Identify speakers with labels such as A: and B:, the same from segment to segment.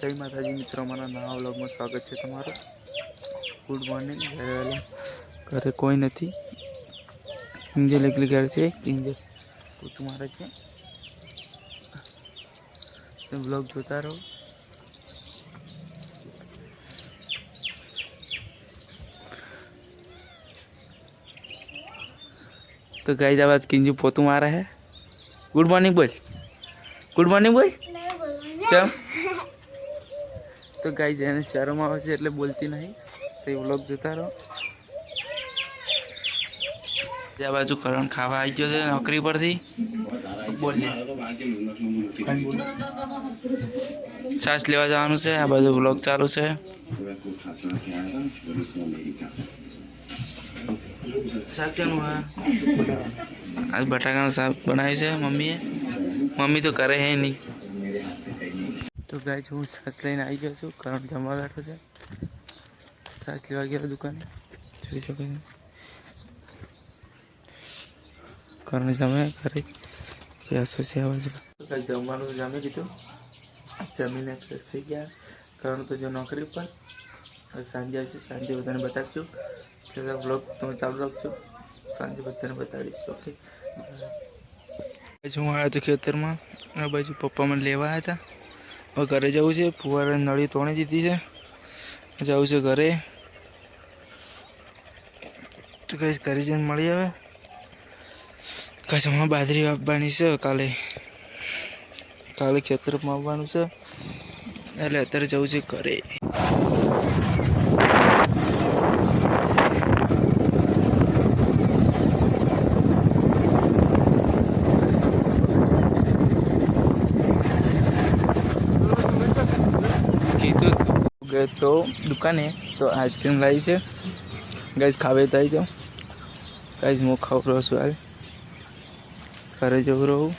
A: જય માતાજી મિત્રો મારા નવા વ્લોગમાં સ્વાગત છે તમારું. ગુડ મોર્નિંગ ઘરે વહેલા. ઘરે કોઈ નથી. કિંજલ એકલી ઘર છે. કિંજલ પોતું મારે છે. તમે વ્લોગ જોતા રહો. તો ગાઈ આવાજ કિંજુ પોતું મારે હે? ગુડ મોર્નિંગ બોલ ગુડ મોર્નિંગ બોલ ચમ? તો ગાઈ જેને શરમ આવે છે એટલે બોલતી નહીં. તો એ વ્લોગ જોતા રહો. આ બાજુ કરણ ખાવા આવી ગયો છે નોકરી પરથી. બોલીએ. છાસ લેવા જવાનું છે. આ બાજુ વ્લોગ ચાલુ છે. આજ બટાકાનું શાક બનાવ્યું છે મમ્મીએ. મમ્મી તો કરે હે નહીં. તો ગાય હું છાસ લઈને આવી ગયો છું. કારણ જમવા બેઠો છે. છાસ લેવા ગયો દુકાને. જોઈ શકો છો. કરણ જમે ઘરે. પ્યાસો છે આવે જમવાનું જમી લીધું. જમીને ફ્રેશ થઈ ગયા. કરણ તો જો નોકરી પર સાંજે આવશે. સાંજે બધાને બતાવીશું એટલે બ્લોગ તમે ચાલુ રાખજો. સાંજે બધાને બતાવીશ ઓકે હું આવ્યો હતો ખેતરમાં. આ બાજુ પપ્પા મને લેવા હતા હવે ઘરે જવું છે. ફુવારે નળી તોડી દીધી છે. જવું છે ઘરે. તો કઈ ઘરે જઈને મળી આવે. હમણાં બાજરી આપવાની છે કાલે. કાલે ખેતરમાં આવવાનું છે. એટલે અત્યારે જવું છે ઘરે. ગયો તો દુકાને તો આઈસ્ક્રીમ લાવી છે. ગાઈઝ ખાવે આવી જાઓ. ગાઈસ હું ખાવ રહ્યો છું હાલ. ઘરે જવું રહું.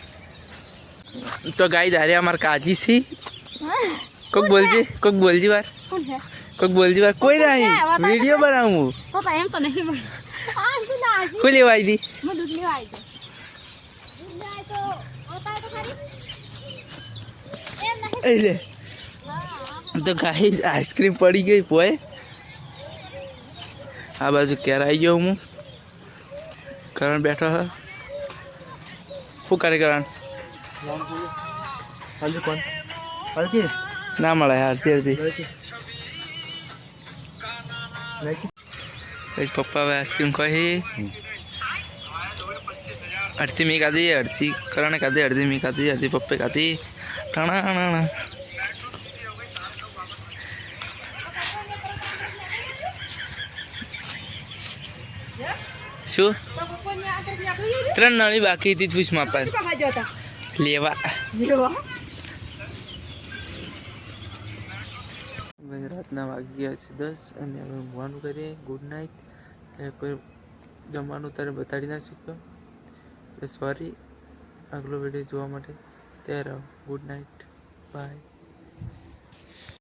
A: તો ગાય દારે અમાર કાજી છે કોક બોલજી કોક બોલજી વાર. કોક બોલજી વાર. કોઈ નહીં. વીડિયો બનાવું.
B: પપ્પા એમ તો નહીં ના આજે
A: કોઈ લેવા આવી
B: હું દૂધ લેવા આવી દૂધ લાય તો? ઓતા તો ખરી એમ નહીં
A: દી લે. તો ગાઈ આઈસ્ક્રીમ પડી ગઈ પોય આ બાજુ ક્યારે આવી ગયો હું? કરણ બેઠો હ. શું કરે કરણ? ના મળે હારતી હારતી કઈ પપ્પા આઈસ્ક્રીમ ખાઈ. અડધી મેં ખાધી અડધી કરણે ખાધી અડધી મેં ખાધી અડધી પપ્પે ખાધી. ટાણા. શું ત્રણ નળી બાકી હતી પૂછ માપા લેવા. રાતના વાગી ગયા છે દસ અને હવે ઊંઘવાનું કરીએ. ગુડ નાઇટ કોઈ જમવાનું તારે બતાડી ના શક્યો સોરી આગલો વીડિયો જોવા માટે. ત્યારે ગુડ નાઇટ બાય